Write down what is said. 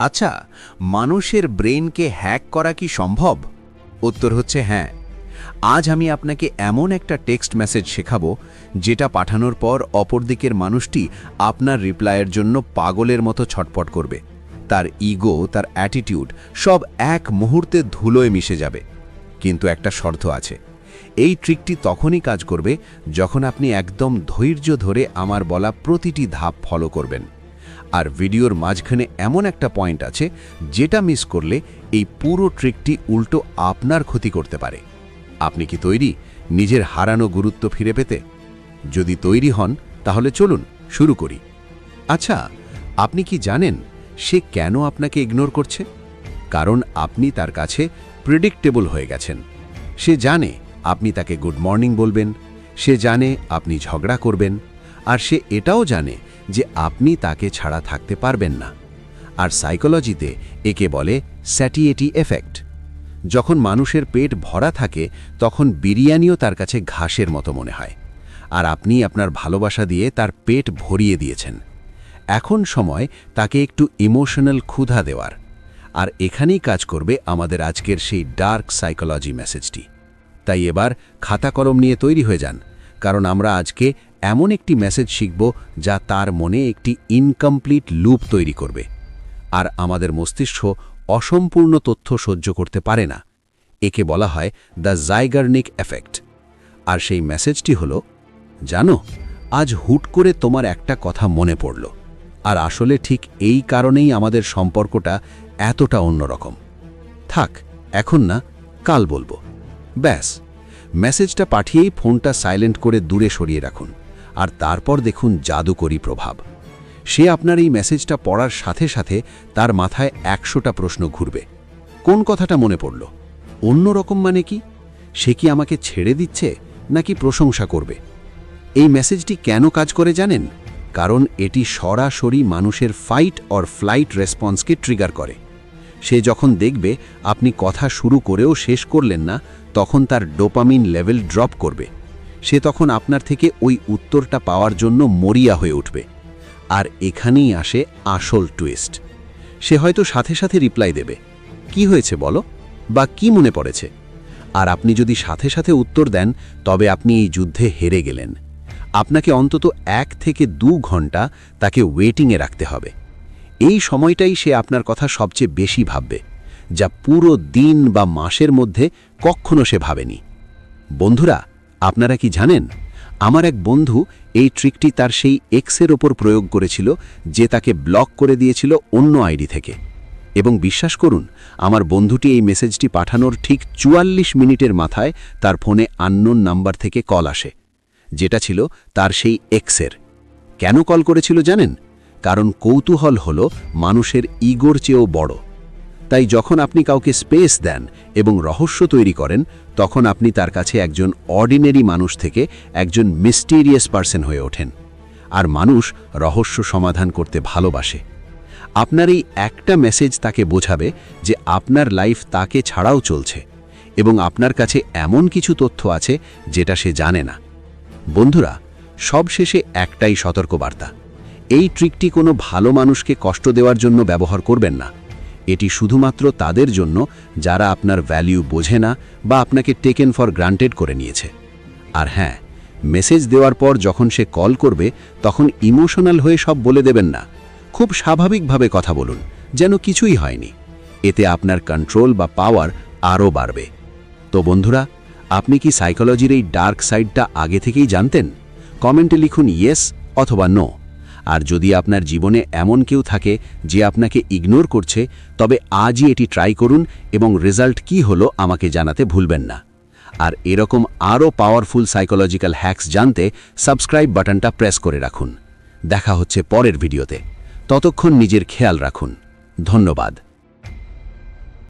আচ্ছা মানুষের ব্রেনকে হ্যাক করা কি সম্ভব? উত্তর হচ্ছে হ্যাঁ। আজ আমি আপনাকে এমন একটা টেক্সট মেসেজ শেখাবো, যেটা পাঠানোর পর অপরদিকের মানুষটি আপনার রিপ্লাইয়ের জন্য পাগলের মতো ছটপট করবে। তার ইগো, তার অ্যাটিটিউড সব এক মুহূর্তে ধুলোয় মিশে যাবে। কিন্তু একটা শর্ত আছে। এই ট্রিকটি তখনই কাজ করবে যখন আপনি একদম ধৈর্য ধরে আমার বলা প্রতিটি ধাপ ফলো করবেন। আর ভিডিওর মাঝখানে এমন একটা পয়েন্ট আছে, যেটা মিস করলে এই পুরো ট্রিকটি উল্টো আপনার ক্ষতি করতে পারে। আপনি কি তৈরি নিজের হারানো গুরুত্ব ফিরে পেতে? যদি তৈরি হন, তাহলে চলুন, শুরু করি। আচ্ছা আপনি কি জানেন সে কেন আপনাকে ইগনোর করছে? কারণ আপনি তার কাছে প্রেডিক্টেবল হয়ে গেছেন। সে জানে আপনি তাকে গুড মর্নিং বলবেন, সে জানে আপনি ঝগড়া করবেন আর সে এটাও জানে যে আপনি তাকে ছাড়া থাকতে পারবেন না। আর সাইকোলজিতে একে বলে স্যাটিয়েটি এফেক্ট। যখন মানুষের পেট ভরা থাকে, তখন বিরিয়ানিও তার কাছে ঘাসের মতো মনে হয়। আর আপনি আপনার ভালোবাসা দিয়ে তার পেট ভরিয়ে দিয়েছেন। এখন সময় তাকে একটু ইমোশনাল ক্ষুধা দেওয়ার। আর এখানেই কাজ করবে আমাদের আজকের সেই ডার্ক সাইকোলজি মেসেজটি। তাই এবার খাতা কলম নিয়ে তৈরি হয়ে যান। কারণ আমরা আজকে এমন একটি মেসেজ শিখব যা তার মনে একটি ইনকমপ্লিট লুপ তৈরি করবে। আর আমাদের মস্তিষ্ক অসম্পূর্ণ তথ্য সহ্য করতে পারে না। একে বলা হয় দ্য জাইগার্নিক এফেক্ট আর সেই মেসেজটি হলো, জানো, আজ হুট করে তোমার একটা কথা মনে পড়ল। আর আসলে ঠিক এই কারণেই আমাদের সম্পর্কটা এতটা অন্যরকম। থাক, এখন না, কাল বলব। ব্যাস। মেসেজটা পাঠিয়েই ফোনটা সাইলেন্ট করে দূরে সরিয়ে রাখুন। আর তারপর দেখুন জাদুকরী প্রভাব। সে আপনার এই মেসেজটা পড়ার সাথে সাথে তার মাথায় একশোটা প্রশ্ন ঘুরবে। কোন কথাটা মনে পড়ল? অন্য রকম মানে কি? সে কি আমাকে ছেড়ে দিচ্ছে, নাকি প্রশংসা করবে? এই মেসেজটি কেন কাজ করে জানেন? কারণ এটি সরাসরি মানুষের ফাইট অর ফ্লাইট রেসপন্সকে ট্রিগার করে। সে যখন দেখবে আপনি কথা শুরু করেও শেষ করলেন না, তখন তার ডোপামিন লেভেল ড্রপ করবে। সে তখন আপনার থেকে ওই উত্তরটা পাওয়ার জন্য মরিয়া হয়ে উঠবে। আর এখানেই আসে আসল টুইস্ট। সে হয়তো সাথে সাথে রিপ্লাই দেবে, কি হয়েছে বলো? বা কি মনে পড়েছে? আর আপনি যদি সাথে সাথে উত্তর দেন, তবে আপনি এই যুদ্ধে হেরে গেলেন। আপনাকে অন্তত এক থেকে দু ঘণ্টা তাকে ওয়েটিংয়ে রাখতে হবে। এই সময়টাই সে আপনার কথা সবচেয়ে বেশি ভাববে, যা পুরো দিন বা মাসের মধ্যে কখনো সে ভাবেনি। বন্ধুরা, আপনারা কি জানেন, আমার এক বন্ধু এই ট্রিকটি তার সেই এক্সের ওপর প্রয়োগ করেছিল, যে তাকে ব্লক করে দিয়েছিল অন্য আইডি থেকে। এবং বিশ্বাস করুন, আমার বন্ধুটি এই মেসেজটি পাঠানোর ঠিক চুয়াল্লিশ মিনিটের মাথায় তার ফোনে আননোন নাম্বার থেকে কল আসে, যেটা ছিল তার সেই এক্সের। কেন কল করেছিল জানেন? কারণ কৌতূহল হল মানুষের ইগোর চেয়েও বড়। তাই যখন আপনি কাউকে স্পেস দেন এবং রহস্য তৈরি করেন, তখন আপনি তার কাছে একজন অর্ডিনারি মানুষ থেকে একজন মিস্টিরিয়াস পার্সন হয়ে ওঠেন। আর মানুষ রহস্য সমাধান করতে ভালোবাসে। আপনার এই একটা মেসেজ তাকে বোঝাবে যে আপনার লাইফ তাকে ছাড়াও চলছে এবং আপনার কাছে এমন কিছু তথ্য আছে যেটা সে জানে না। বন্ধুরা, সবশেষে একটাই সতর্কবার্তা। এই ট্রিকটি কোনো ভালো মানুষকে কষ্ট দেওয়ার জন্য ব্যবহার করবেন না। এটি শুধুমাত্র তাদের জন্য যারা আপনার ভ্যালিউ বোঝে না বা আপনাকে টেকেন ফর গ্রান্টেড করে নিয়েছে। আর হ্যাঁ মেসেজ দেওয়ার পর যখন সে কল করবে, তখন ইমোশনাল হয়ে সব বলে দেবেন না। খুব স্বাভাবিকভাবে কথা বলুন, যেন কিছুই হয়নি। এতে আপনার কন্ট্রোল বা পাওয়ার আরও বাড়বে। তো বন্ধুরা, আপনি কি সাইকোলজির এই ডার্ক সাইডটা আগে থেকেই জানতেন? কমেন্টে লিখুন ইয়েস অথবা নো আর যদি আপনার জীবনে এমন কেউ থাকে যে আপনাকে ইগনোর করছে, তবে আজই এটি ট্রাই করুন এবং রেজাল্ট কি হলো আমাকে জানাতে ভুলবেন না। আর এরকম আরও পাওয়ারফুল সাইকোলজিক্যাল হ্যাক্স জানতে সাবস্ক্রাইব বাটনটা প্রেস করে রাখুন। দেখা হচ্ছে পরের ভিডিওতে। ততক্ষণ নিজের খেয়াল রাখুন। ধন্যবাদ।